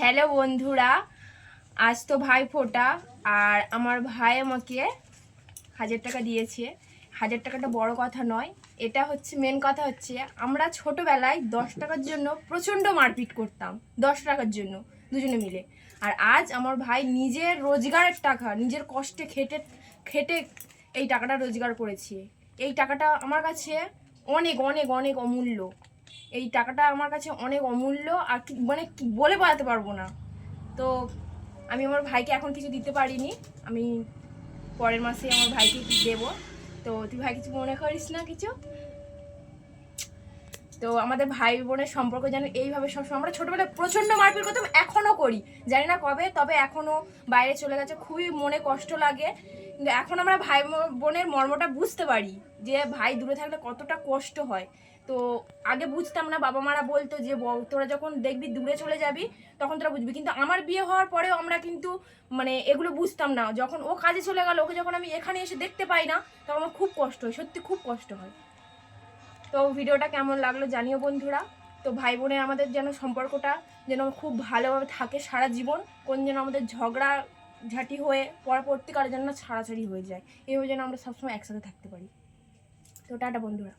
Hello বন্ধুরা, আজ তো ভাই ফোটা, আর আমার ভাই আমাকে হাজার টাকা দিয়েছে। হাজার টাকাটা বড় কথা নয়, এটা হচ্ছে মেন কথা হচ্ছে, আমরা ছোটোবেলায় দশ টাকার জন্য প্রচণ্ড মারপিট করতাম, দশ টাকার জন্য, দুজনে মিলে। আর আজ আমার ভাই নিজের রোজগারের টাকা, নিজের কষ্টে খেটে খেটে এই টাকাটা রোজগার করেছে। এই টাকাটা আমার কাছে অনেক অনেক অনেক অমূল্য। এই টাকাটা আমার কাছে অনেক অমূল্য আর মানে বলে বোঝাতে পারব না। তো আমি আমার ভাইকে এখন কিছু দিতে পারিনি। আমি পরের মাসে আমার ভাইকে দেবো। তো তুই ভাই কিছু মনে করিস না কিছু? তো আমাদের ভাই বোনের সম্পর্ক যেন এইভাবে সবসময়, আমরা ছোটোবেলায় প্রচণ্ড মারপিট করতাম, এখনও করি। জানি না কবে, তবে এখনও বাইরে চলে গেছে, খুবই মনে কষ্ট লাগে। কিন্তু এখন আমরা ভাই বোনের মর্মটা বুঝতে পারি, যে ভাই দূরে থাকলে কতটা কষ্ট হয়। তো আগে বুঝতাম না, বাবা মারা বলতো যে তোরা যখন দেখবি দূরে চলে যাবি, তখন তোরা বুঝবি। কিন্তু আমার বিয়ে হওয়ার পরেও আমরা কিন্তু মানে এগুলো বুঝতাম না। যখন ও কাজে চলে গেল, ওকে যখন আমি এখানে এসে দেখতে পাই না, তখন আমার খুব কষ্ট হয়, সত্যি খুব কষ্ট হয়। তো ভিডিওটা কেমন লাগল জানিও বন্ধুরা। তো ভাই বোনের আমাদের যেন সম্পর্কটা যেন খুব ভালোভাবে থাকে সারা জীবন, কোন যেন আমাদের ঝগড়া ঝাঁটি হয়ে পরবর্তীকালে যেন না ছাড়াছাড়ি হয়ে যায় এইভাবে যেন আমরা সবসময় একসাথে থাকতে পারি। তো টাটা বন্ধুরা।